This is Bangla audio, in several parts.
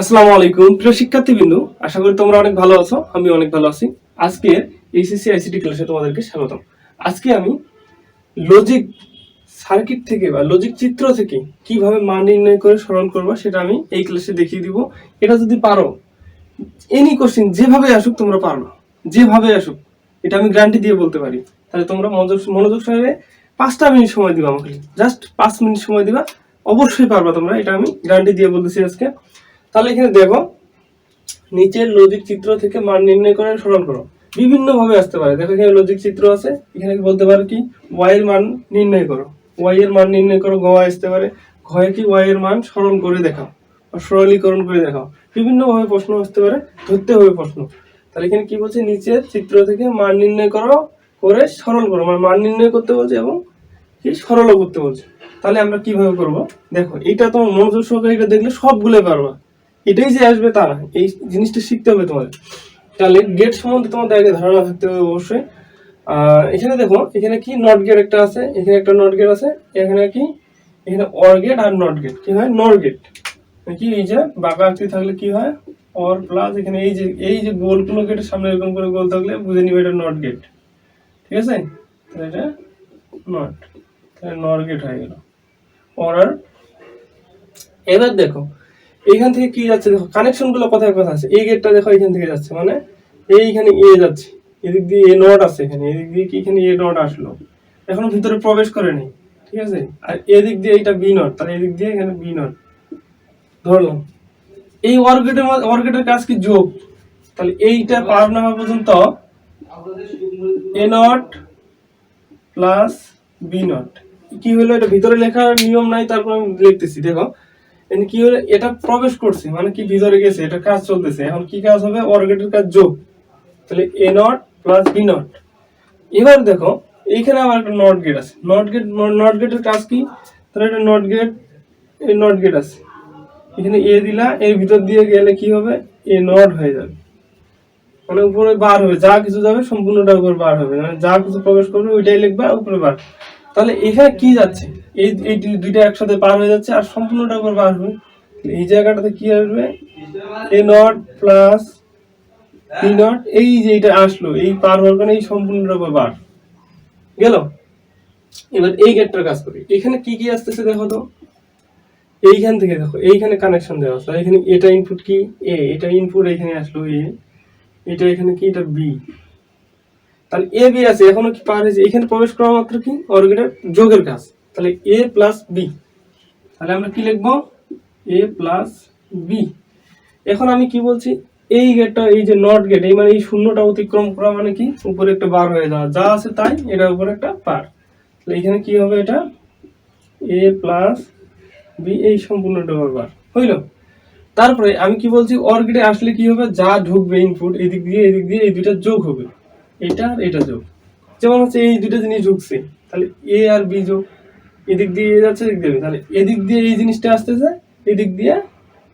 আসসালামু আলাইকুম। প্রিয় শিক্ষার্থীবৃন্দু, আশা করি তোমরা অনেক ভালো আছো আমি অনেক ভালো আছি। আজকে এইচএসসি আইসিটি ক্লাসে তোমাদেরকে স্বাগতম। আজকে আমি লজিক সার্কিট থেকে বা লজিক চিত্র থেকে কীভাবে মান নির্ণয় করে স্মরণ করব সেটা আমি এই ক্লাসে দেখিয়ে দিব। এটা যদি পারো এনি কোশ্চেন যেভাবে আসুক তোমরা পারবা যেভাবে আসুক, এটা আমি গ্যারান্টি দিয়ে বলতে পারি। তাহলে তোমরা মনোযোগ মনোযোগ সহকারে পাঁচটা মিনিট সময় দিবা আমাকে। জাস্ট পাঁচ মিনিট সময় দিবা। অবশ্যই পারবা তোমরা, এটা আমি গ্যারান্টি দিয়ে বলতেছি আজকে। তাহলে এখানে দেখো, নিচের লজিক চিত্র থেকে মান নির্ণয় করে স্মরণ করো। বিভিন্ন ভাবে আসতে পারে। দেখো এখানে লজিক চিত্র আছে, এখানে বলতে পারো কি ওয়াই এর মান নির্ণয় করো। ওয়াই এর মান নির্ণয় করো গয়া আসতে পারে। ঘয়ে কি ওয়াই এর মান স্মরণ করে দেখাও সরলীকরণ করে দেখাও। বিভিন্ন ভাবে প্রশ্ন আসতে পারে, ধরতে হবে প্রশ্ন। তাহলে এখানে কি বলছে, নিচের চিত্র থেকে মান নির্ণয় করো, করে সরল করো। মানে মান নির্ণয় করতে বলছে এবং কি সরলও করতে বলছে। তাহলে আমরা কীভাবে করব? দেখো এটা তোমার মনোযোগ সহকারে এটা দেখলে সবগুলো পারবা। এটাই যে আসবে তা না। এই জিনিসটা শিখতে হবে তোমাদের। তাহলে গেট সম্বন্ধে তোমাদের আগে ধারণা থাকতে হবে অবশ্যই। এখানে দেখো, এখানে কি নট গেট একটা আছে, এখানে একটা নট গেট আছে, এখানে কি? এখানে অর গেট আর নট গেট কি হয়? নট গেট কি, এই যে বাঁকা আকৃতি থাকলে কি হয়? অর প্লাস এখানে এই যে এই যে গোল কোনো গেটের সামনে এরকম করে গোল থাকলে বুঝে নিবে এটা নট গেট ঠিক আছে? তাহলে এটা নট তাহলে নট গেট হয়ে গেল। অর আর এবার দেখো এইখান থেকে কি যাচ্ছে? দেখো কানেকশনগুলো কোথায় কোথায় আছে? এই গেটটা দেখো, এইখান থেকে যাচ্ছে। মানে এইখানে এ যাচ্ছে। এদিক দিয়ে এ নট আছে এখানে। এদিক দিয়ে কি এখানে এ নট আসলো? এখনও ভিতরে প্রবেশ করেনি। ঠিক আছে? আর এদিক দিয়ে এইটা বি নট তাহলে এদিক দিয়ে এখানে বি নট ধরলাম। এই অর্গেটের অর্গেটের কাজ কি যোগ? তাহলে এইটা পার না হওয়া পর্যন্ত A not plus B not কি হলো? এটা ভিতরে লেখার নিয়ম নাই, তারপর আমি লিখতেছি। দেখো কি হলো, এটা প্রবেশ করছে মানে কি ভিতরে গেছে, এটা কাজ চলতেছে। এখন কি কাজ হবে? অর্গেটের কাজ যোগ। তাহলে A not plus B not এবার দেখো এইখানে আবার একটা নট গেট আছে। নট গেট নট গেটের কাজ কি? তাহলে এটা নট গেট এই নট গেট আছে। এখানে এ দিলা, এর ভিতর দিয়ে গেলে কি হবে? এ নট হয়ে যাবে। মানে উপরে বার হবে, যা কিছু যাবে সম্পূর্ণটা উপর বার হবে। মানে যা কিছু প্রবেশ করবে, ওইটাই লিখবে, উপরে বার। তাহলে এখানে কি যাচ্ছে? এই এই দুই- দুইটা একসাথে পার হয়ে যাচ্ছে আর সম্পূর্ণটা উপর বার হবে। এই জায়গাটাতে কি আসবে? A not plus B not এই যে এটা আসলো, এই পার হওয়ার কারণে এই সম্পূর্ণটা উপর বার গেল? এবার এই গেটটার কাজ করি। এখানে কি কি আসতেছে দেখো তো? এইখান থেকে দেখো, এইখানে কানেকশন দেওয়া আছে। এখানে এটা ইনপুট কি? এ এটা ইনপুট এখানে আসলো এ এটা এখানে কি? এটা বি তাহলে এ বি আছে, এখনও কি পার হয়েছে? এখানে প্রবেশ করা মাত্র কি? অর্গেটের যোগের কাজ। তাহলে এ প্লাস বি তাহলে আমরা কি লিখব? এ প্লাস বি এখন আমি কি বলছি? এই গেটটা এই যে নট গেট এই মানে এই শূন্যটা অতিক্রম করা মানে কি? উপরে একটা বার হয়ে যাওয়া। যা আছে তাই এটার উপরে একটা পার তাহলে এখানে কি হবে এটা? এ প্লাস বি এই সম্পূর্ণটা বার হইল? তারপরে আমি কি বলছি? অর্গেটে আসলে কি হবে? যা ঢুকবে ইনপুট এদিক দিয়ে এদিক দিয়ে, এই দুইটা যোগ হবে। এটা আর এটা যোগ। যেমন হচ্ছে এই দুইটা জিনিস ঢুকছে। তাহলে এ আর বি যোগ। এদিক দিয়ে যাচ্ছে, এদিক দিয়ে তাহলে এদিক দিয়ে এই জিনিসটা আসতেছে, এদিক দিয়ে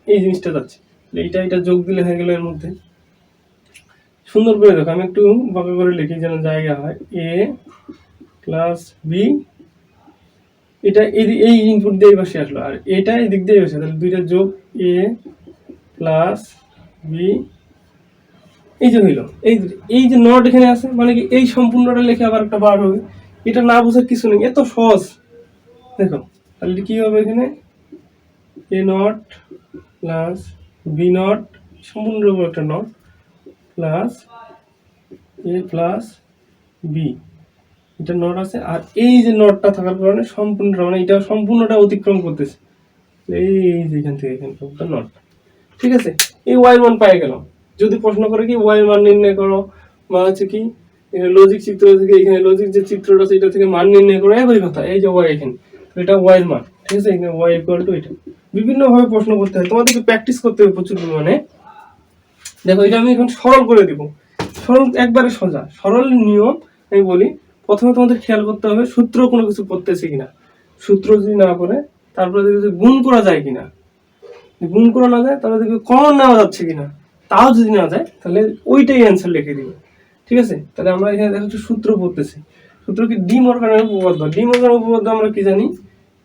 এই জিনিসটা যাচ্ছে। এইটা এটা যোগ দিলে হয়ে গেল এর মধ্যে। সুন্দর করে দেখো, আমি একটু বাঁকা করে লিখি যেন জায়গা হয়। এ প্লাস বি এটা এই- ইনপুট দিয়ে পাশে আসলো। আর এটা এদিক দিয়ে বসে তাহলে দুইটা যোগ এ প্লাস বি এই যে হইল। এই এই যে নট এখানে আছে মানে কি এই সম্পূর্ণটা লিখে আবার একটা বার হবে। এটা না বোঝার কিছু নেই, এত সহজ। দেখো, তাহলে কি হবে এখানে? A not plus B not সম্পূর্ণের উপর একটা not plus A plus B এটা নট আছে, আর এই যে নটটা থাকার কারণে সম্পূর্ণটা মানে এটা সম্পূর্ণটা অতিক্রম করতেছে। এই যে এখান থেকে এখান পর্যন্ত নট ঠিক আছে? এই ওয়াই মান পাই গেল যদি প্রশ্ন করে কি ওয়াই মান নির্ণয় করো, বা হচ্ছে কি লজিক চিত্র থেকে, এখানে লজিক যে চিত্রটা এটা থেকে মান নির্ণয় করো, একই কথা, এই যে ওয়াই এখানে। এটা ওয়াই এর মান, ঠিক আছে? এখানে ওয়াই ইকুয়াল টু এটা। বিভিন্নভাবে প্রশ্ন করতে হয়। তোমাদেরকে প্র্যাকটিস করতে হবে প্রচুর পরিমাণে। দেখো, এটা আমি এখন সরল করে দিব। সরল, একবারে সোজা। সরল নিয়ম, আমি বলি, প্রথমে তোমাদের খেয়াল করতে হবে সূত্র কোনো কিছু পড়তেছে কিনা। সূত্র যদি না করে তারপরে দেখবে গুণ করা যায় কিনা। গুণ করা না যায়, তাহলে দেখবে কমন নেওয়া যাচ্ছে কিনা। তাও যদি না যায়, তাহলে ওইটাই অ্যান্সার লিখে দিবে। ঠিক আছে? তাহলে আমরা এখানে দেখো সূত্র পড়তেছি। সূত্র কি ডি মর্গানের উপপাদ্য ডি মর্গানের উপপাদ্য আমরা কি জানি?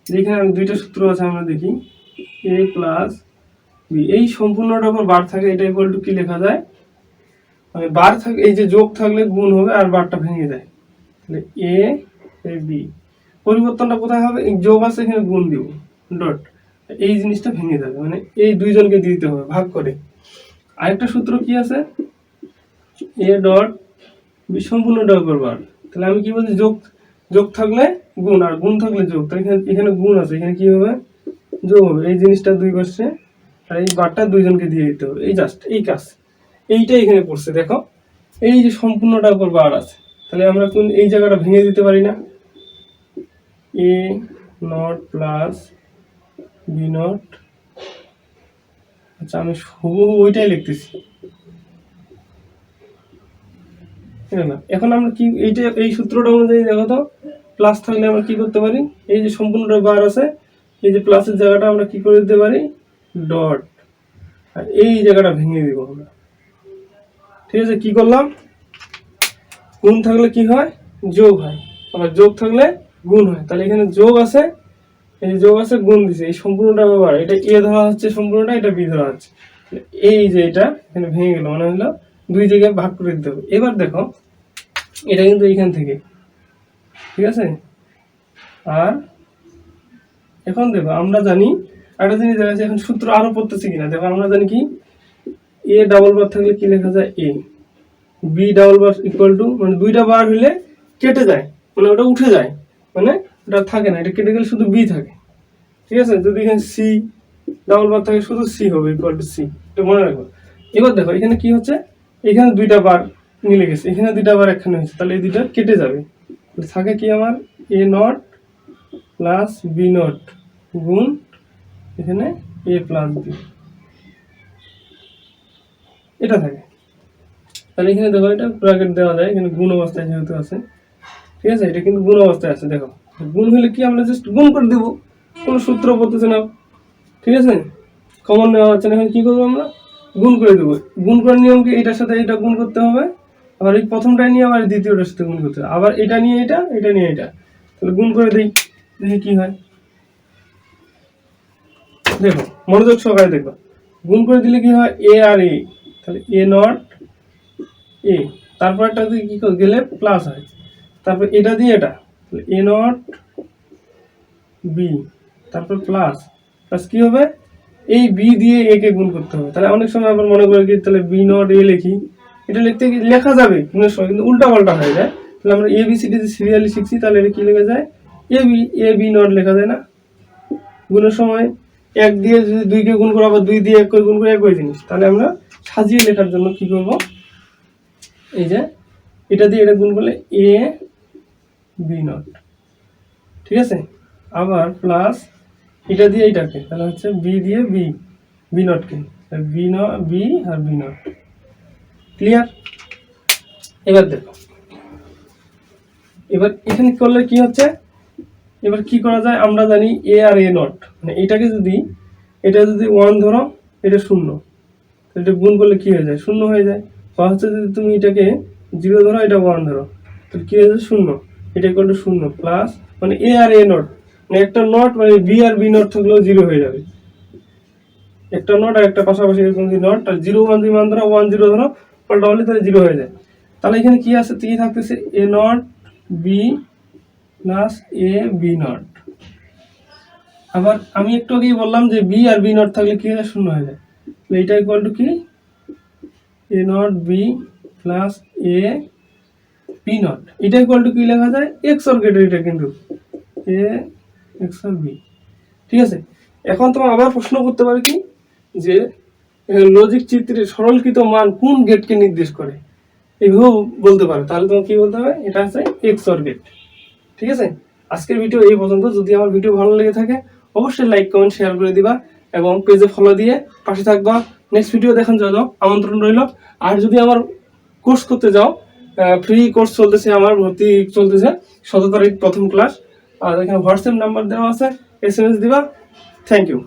এখানে দুইটা সূত্র আছে, আমরা দেখি। এ প্লাস বি এই সম্পূর্ণটার উপর বার থাকে, এটা ইকুয়াল টু কি লেখা যায়? মানে বার থাকে, এই যে যোগ থাকলে গুণ হবে আর বারটা ভেঙে যায়। তাহলে এ বি পরিবর্তনটা কোথায় হবে? যোগ আছে, এখানে গুণ দিব ডট এই জিনিসটা ভেঙে যাবে মানে এই দুইজনকে দিতে হবে, ভাগ করে। আরেকটা সূত্র কি আছে? এ ডট বি সম্পূর্ণটা উপর বার। তাহলে আমি কি বলছি, যোগ যোগ থাকলে গুণ, আর গুণ থাকলে যোগ। এখানে এখানে গুণ আছে, এখানে কি হবে? যোগ হবে। এই জিনিসটা দুই পাশে, আর এই বারটা দুইজনকে দিয়ে দিতে হবে। এই জাস্ট এই কাজ। এইটা এখানে পড়ছে দেখো। এই যে সম্পূর্ণটা উপর বার আছে। তাহলে আমরা কোন এই জায়গাটা ভেঙে দিতে পারি না। A not plus B not. আচ্ছা আমি হুবহু ওইটাই লিখতেছি? এখন আমরা কি এইটা এই সূত্রটা অনুযায়ী দেখো তো। প্লাস থাকলে আমরা কি করতে পারি? এই যে সম্পূর্ণটা বার আছে, এই যে প্লাসের জায়গাটা আমরা কি করে দিতে পারি? ডট আর এই জায়গাটা ভেঙে দিব আমরা। ঠিক আছে, কি করলাম? গুণ থাকলে কি হয়? যোগ হয়। আবার যোগ থাকলে গুণ হয়। তাহলে এখানে যোগ আছে, এই যে যোগ আছে, গুণ দিছে। এই সম্পূর্ণটা ব্যবহার এটা এ ধরা হচ্ছে সম্পূর্ণটা, এটা বি ধরা হচ্ছে। এই যে এটা এখানে ভেঙে গেল মানে হলো দুই জায়গায় ভাগ করে দিতে হবে। এবার দেখো, এটা কিন্তু এইখান থেকে ঠিক আছে? আর এখন দেখো, আমরা জানি একটা জিনিস দেখা যাচ্ছে, এখন সূত্র আরও পড়তেছি কিনা। দেখো, আমরা জানি কি? এ ডাবল বার থাকলে কি লেখা যায়? A B double bar equal to মানে দুইটা বার হলে কেটে যায়। মানে ওটা উঠে যায়। মানে ওটা থাকে না, এটা কেটে গেলে শুধু বি থাকে। ঠিক আছে? যদি এখানে সি ডাবল বার থাকে, শুধু সি হবে ইকুয়াল টু সি এটা মনে রাখব এবার দেখো, এখানে কি হচ্ছে? এখানে দুইটা বার মিলে গেছে। এখানে দুইটা বার একখানে হয়েছে। তাহলে এই দুইটা কেটে যাবে। থাকে কি আমার? A not plus B not গুণ এখানে এ প্লাস বি এটা থাকে। তাহলে এখানে দেখো, এটা ব্র্যাকেট দেওয়া যায়, এখানে গুণ অবস্থায় যেহেতু আছে। ঠিক আছে? এটা কিন্তু গুণ অবস্থায় আছে, দেখো। গুণ হলে কি আমরা জাস্ট গুণ করে দেবো? কোনো সূত্র পড়তেছে না। ঠিক আছে? কমন নেওয়া হচ্ছে না, এখন কী করব আমরা? গুণ করে দেবো। গুণ করার নিয়ম কি? এটার সাথে এটা গুণ করতে হবে? আবার এই প্রথমটা নিয়ে আবার দ্বিতীয়টার সাথে গুণ করতে হবে। আবার এটা নিয়ে এটা এটা নিয়ে এটা। তাহলে গুণ করে দিই, দেখি কি হয়। দেখো, মনোযোগ সহকারে দেখো। গুণ করে দিলে কি হয়? এ আর এ তাহলে এ নট এ তারপর একটা দিয়ে কি গেলে প্লাস হয়। তারপর এটা দিয়ে এটা। তাহলে এ নট বি তারপর প্লাস প্লাস কি হবে? এই বি দিয়ে এ কে গুণ করতে হবে। তাহলে অনেক সময় আবার মনে করে কি, তাহলে বি নট এ লিখি। এটা লিখতে লেখা যাবে গুণের সময়, কিন্তু উল্টা পাল্টা হয়ে যায়। তাহলে আমরা এ বি সি সিরিয়ালি শিখছি তাহলে এটা কি লেখা যায়? A B A B not লেখা যায় না? গুণের সময় এক দিয়ে যদি দুইকে গুণ করো আবার দুই দিয়ে এক করে গুণ করে একই জিনিস, তাহলে আমরা সাজিয়ে লেখার জন্য কি করব? এই যে, এটা দিয়ে এটা গুণ করলে এ বি নট ঠিক আছে? আবার প্লাস এটা দিয়ে এইটাকে তাহলে হচ্ছে বি দিয়ে বি বি নটকে বি ন বি আর বি নট ক্লিয়ার এবার দেখো। এবার এখানে করলে কি হচ্ছে? এবার কি করা যায়? আমরা জানি এ আর এ নট মানে এটাকে যদি, এটা যদি ওয়ান ধরো, এটা শূন্য। এটা গুণ করলে কি হয়ে যায়? শূন্য হয়ে যায়। বা হচ্ছে যদি তুমি এটাকে জিরো ধরো, এটা ওয়ান ধরো। তাহলে কি হয়ে যায়? শূন্য। এটা করলে শূন্য প্লাস মানে এ আর এ নট মানে একটা নট মানে বি আর বি নট থাকলেও জিরো হয়ে যাবে। একটা নট আর একটা পাশাপাশি এরকম যদি নট আর জিরো ওয়ান যদি মান ধরো ওয়ান জিরো ধরো পাল্টা হলে তাহলে জিরো হয়ে যায়। তাহলে এখানে কি আছে? কি থাকতেছে A not B plus A B not আবার আমি একটু আগেই বললাম যে বি আর বি নট থাকলে কি হয়? শূন্য হয়ে যায়। তাহলে এটা ইকুয়াল টু কি? A not B plus A B not এটা ইকুয়াল টু কি লেখা যায়? এক্স অর গেটের এটা কিন্তু। এ এক্স অর বি ঠিক আছে? এখন তোমার আবার প্রশ্ন করতে পারে কি? যে লজিক চিত্রের সরলকৃত মান কোন গেটকে নির্দেশ করে? এইভাবেও বলতে পারে। তাহলে তোমার কি বলতে হবে? এটা হচ্ছে এক্স অর গেট ঠিক আছে? আজকের ভিডিও এই পর্যন্ত। যদি আমার ভিডিও ভালো লেগে থাকে, অবশ্যই লাইক কমেন্ট শেয়ার করে দিবা এবং পেজে ফলো দিয়ে পাশে থাকবা। নেক্সট ভিডিও দেখার জন্য আমন্ত্রণ রইল। আর যদি আমার কোর্স করতে যাও ফ্রি কোর্স চলতেছে, আমার ভর্তি চলতেছে, সতেরো তারিখ প্রথম ক্লাস আর এখানে হোয়াটসঅ্যাপ নাম্বার দেওয়া আছে। এস এম এস দিবা। Thank you